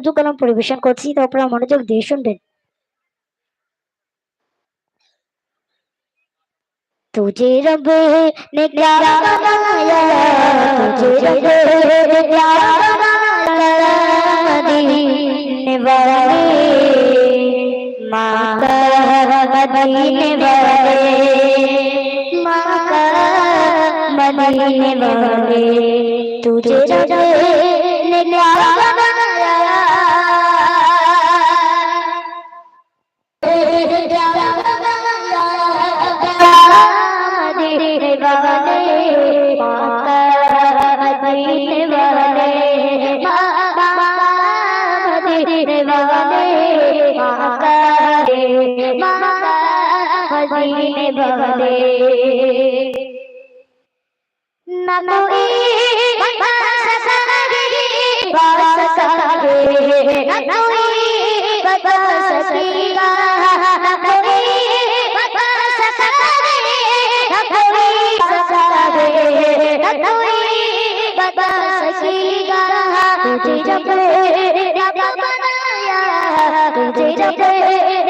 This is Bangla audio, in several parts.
উর্দু কলম পরিবেশন করছি তো আপনারা মনোযোগ দিয়ে শুনবেন। তুজে রব মা মনে না তো तुझे जब बनाया तुझे जब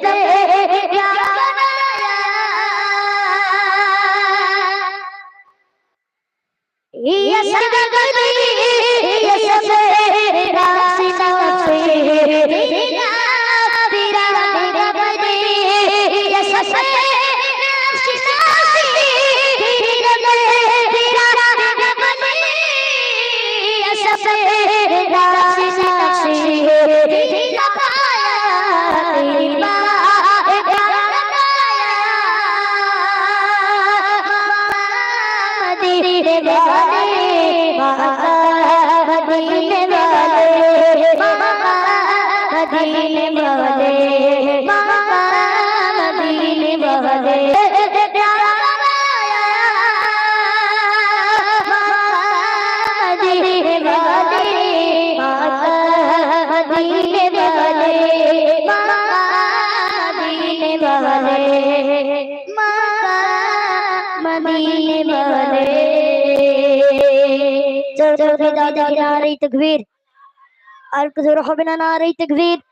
दे তকবীর আর কিছু হবে না নারী তকবীর।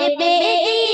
রে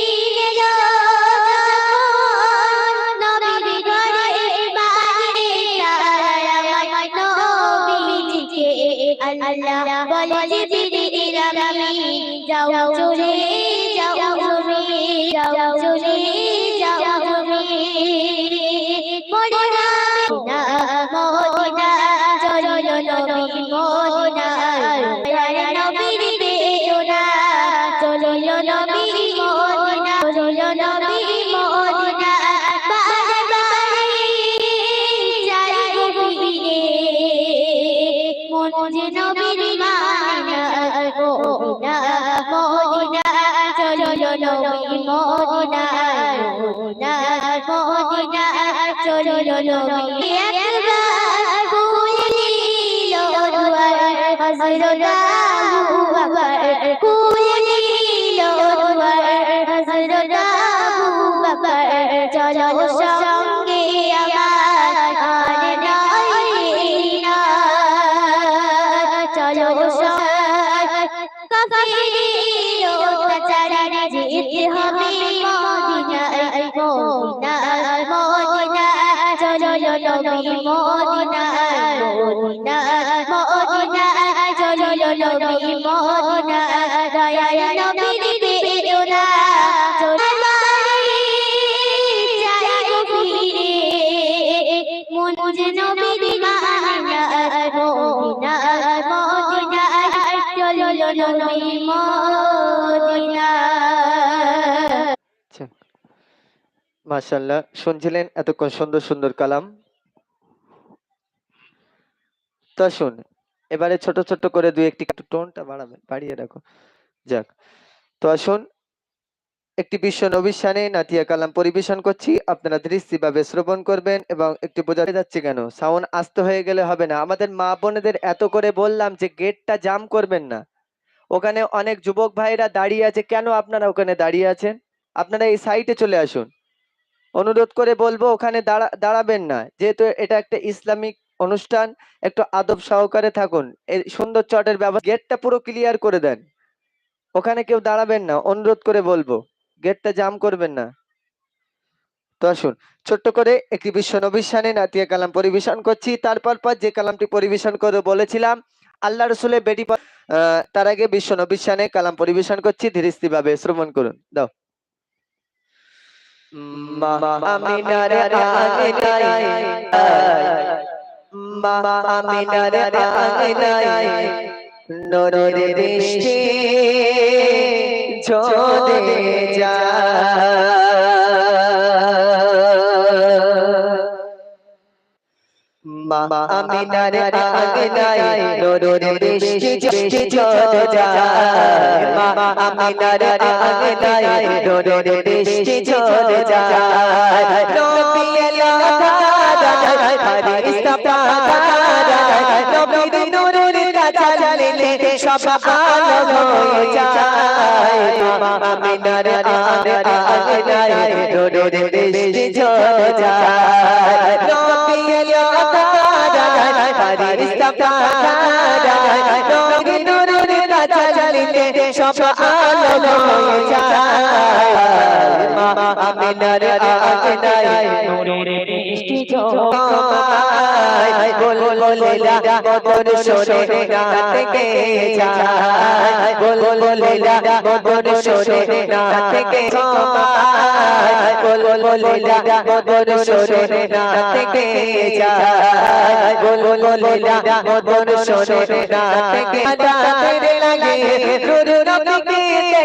নবী মদিনায় মদিনায় মদিনায় চলো নবী একবার খুলে নিল দুয়ার হযরত আবু বকর খুলে নিল দুয়ার হযরত আবু বকর চলো সঙ্গে আমার আর নয় না চলো কাফির অত্যাচারে যেতে হবে মদিনায় মদিনায় মদিনায় চলো নবী মদিনায় মদিনায় মদিনায় চলো নবী মদিনায় দয়াল নবীর বেদনা চলো যাই গো ফিরে মন যে নবীর মায়ায় মদিনায় মদিনায় চলো নবী মদিনায় মাশাল্লাহ শুনছিলেন এতক্ষণ সুন্দর সুন্দর কালাম? তো শুন, এবারে ছোট ছোট করে দুই একটি একটু টোনটা বাড়াবেন, বাড়িয়ে রাখো। যাক, তো আসুন, একটি বিশ্ব নবীর শানে নাতিয়া কালাম পরিবেশন করছি। আপনারা দৃষ্টিভাবে শ্রবণ করবেন এবং একটু বোঝাতে যাচ্ছে কেন? সাউন্ড আস্তে হয়ে গেলে হবে না। আমাদের মা বোনেদের এত করে বললাম যে গেটটা জাম করবেন না। ওখানে অনেক যুবক ভাইরা দাঁড়িয়ে আছে। কেন আপনারা ওখানে দাঁড়িয়ে আছেন? আপনারা এই সাইটে চলে আসুন। অনুরোধ করে বলব, ওখানে দাঁড়া, দাঁড়াবেন না। যেহেতু এটা একটা ইসলামিক অনুষ্ঠান, একটু আদব সহকারে থাকুন। এই সুন্দর চটের ব্যবস্থা, গেটটা পুরো ক্লিয়ার করে দেন। ওখানে কেউ দাঁড়াবেন না, অনুরোধ করে বলব। গেটটা জাম করবেন না। তো আসুন, ছোট্ট করে একটি বিশ্ব নবিশানে নাতিয়া কালাম পরিবেশন করছি। তারপর পর যে কালামটি পরিবেশন করে বলেছিলাম, আল্লাহ রসুলের বেটি তার আগে বিশ্ব নবিশানে কালাম পরিবেশন করছি। ধীরস্থির ভাবে শ্রবণ করুন। দাও। মা আমিনার আঙিনায় মা আমিনার আঙিনায় নরের বৃষ্টি ঝরে যায়। মা আমিনার আঙিনায় নরের বৃষ্টি বৃষ্টি ঝরে যায়। মা আমিনার আঙিনায় নরের বৃষ্টি ঝরে যায়। নবী এলা দাদায় ফারিস্তা পাদায় নবীর নূরের কাছে জ্বালিলে সব আলো হয়ে যায়। মা আমিনার আঙিনায় নরের বৃষ্টি ঝরে যায়। ফারিস্তা সব আলো যায় মা আমিনার আঙিনায় নূরের বৃষ্টি ঝরে বল বলিলা বদর সরে রাত থেকে যায় বল বলিলা বদর সরে রাত থেকে যায় বল বলিলা বদর সরে রাত থেকে যায় বল বলিলা বদর সরে রাত থেকে যায় লাগে নুরু নবী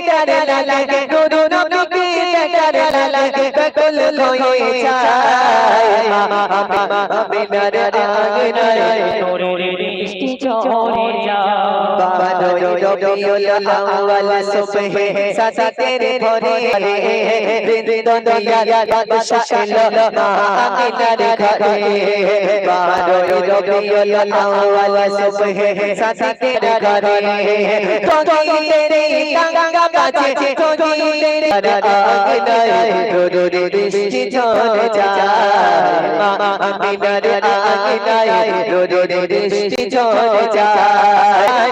করে লাগে নুরু নবী করে লাগে কল হয়ে যায় মা মা আমিনার আঙিনায় নূরের বৃষ্টি ঝরে যায় বাবা রবিউল আউয়াল সুবহে সাদা তেরে ভরে দুনিয়ার বাদশা এলো আমিনার ঘরে বাবা রবিউল আউয়াল সুবহে সাদা তেরে ঘরে তেরে গঙ্গা যায় মা আমিনার নূরের বৃষ্টি ঝরে যায় মা আমিনার আমিনার নূরের বৃষ্টি ঝরে যায়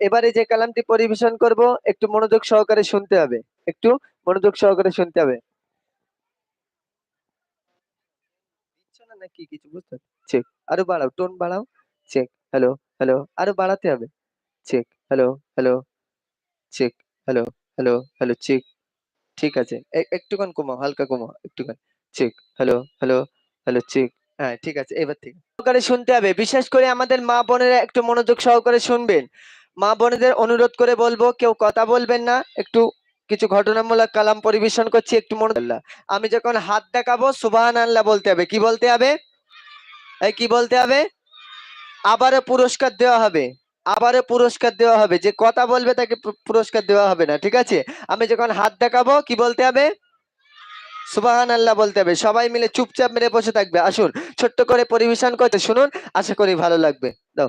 এবারে যে কালামটি পরিবেশন করব, একটু মনোযোগ সহকারে শুনতে হবে। একটু মনোযোগ সহকারে শুনতে হবে। নাকি কিছু? বুঝতে আরও বাড়াও। টোন বাড়াও। চেক হ্যালো হ্যালো আরও বাড়াতে হবে। Check hello hello check hello hello hello check ঠিক আছে। একটুখানি কমাও, হালকা কমাও, একটুখানি। Check hello hello hello check হ্যাঁ ঠিক আছে। এবার ঠিক সহকারে শুনতে হবে। বিশেষ করে আমাদের মা বোনেরা একটু মনোযোগ সহকারে শুনবেন। মা বোনেদের অনুরোধ করে বলব, কেউ কথা বলবেন না, একটু কিছু ঘটনামূলক কালাম পরিবেশন করছি, একটু আল্লাহ। আমি যখন হাত দেখাবো সুবাহান আল্লাহ বলতে হবে। কি বলতে হবে? এই কি বলতে হবে? আবারও পুরস্কার দেওয়া হবে। আবারও পুরস্কার দেওয়া হবে। যে কথা বলবে তাকে পুরস্কার দেওয়া হবে না, ঠিক আছে? আমি যখন হাত দেখাবো, কি বলতে হবে? সুবাহান আল্লাহ বলতে হবে। সবাই মিলে চুপচাপ মেরে বসে থাকবে। আসুন, ছোট্ট করে পরিবেশন করতে শুনুন। আশা করি ভালো লাগবে। দাও।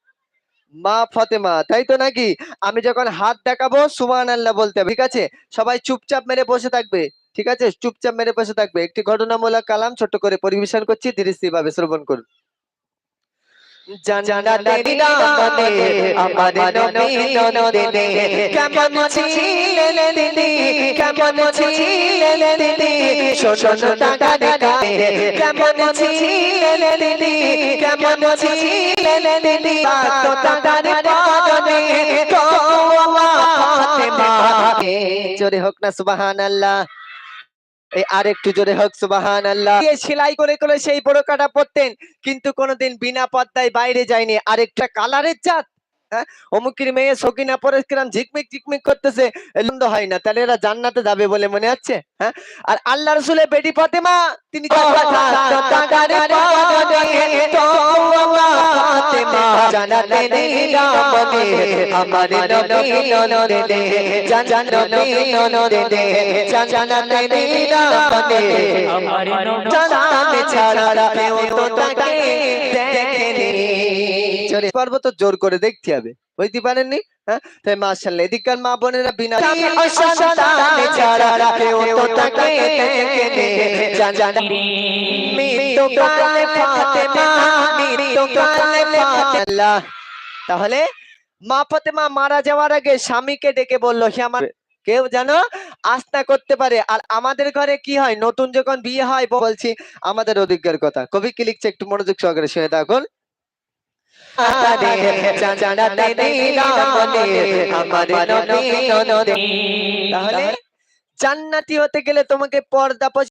মা ফতেমা, তাই তো নাকি? আমি যখন হাত দেখাবো সুমান আল্লাহ বলতে হবে, ঠিক আছে? সবাই চুপচাপ মেরে বসে থাকবে, ঠিক আছে? চুপচাপ মেরে বসে থাকবে। একটি ঘটনামূলক কালাম ছোট করে পরিবেশন করছি ধীরে স্থির ভাবে শ্রবণ করুন। জান্নাতের জোরে হোক না সুবহানাল্লাহ। আর একটু জোরে হোক সুবাহান আল্লাহ সেলাই করে করে সেই বড় কাটা পরতেন, কিন্তু কোনোদিন বিনা পদ্মায় বাইরে যায়নি। আরেকটা কালারের জাত। হ্যাঁ অমুকের মেয়ে সকিনা পরে কিরাম ঝিকমিক ঝিকমিক করতেছে এলন্দ হয় না তাহলে এরা জান্নাতে যাবে বলে মনে হচ্ছে হ্যাঁ আর আল্লাহ রসুলের বেটি ফাতেমা তিনি আমার পারব তো জোর করে দেখতে হবে। বুঝতে পারেননি? হ্যাঁ? তাই মাশাআল্লাহ এদিককার মা বোনেরা বিনা দেখেনি তাহলে মা ফাতেমা মারা যাওয়ার আগে স্বামীকে ডেকে বলল সে আমার কেউ যেন আস্থা করতে পারে। আর আমাদের ঘরে কি হয়? নতুন যখন বিয়ে হয় বলছি আমাদের অভিজ্ঞার কথা। কবি কি লিখছে? একটু মনোযোগ সহকারে শুনে থাকুন। তাহলে জান্নাতি হতে গেলে তোমাকে পর্দা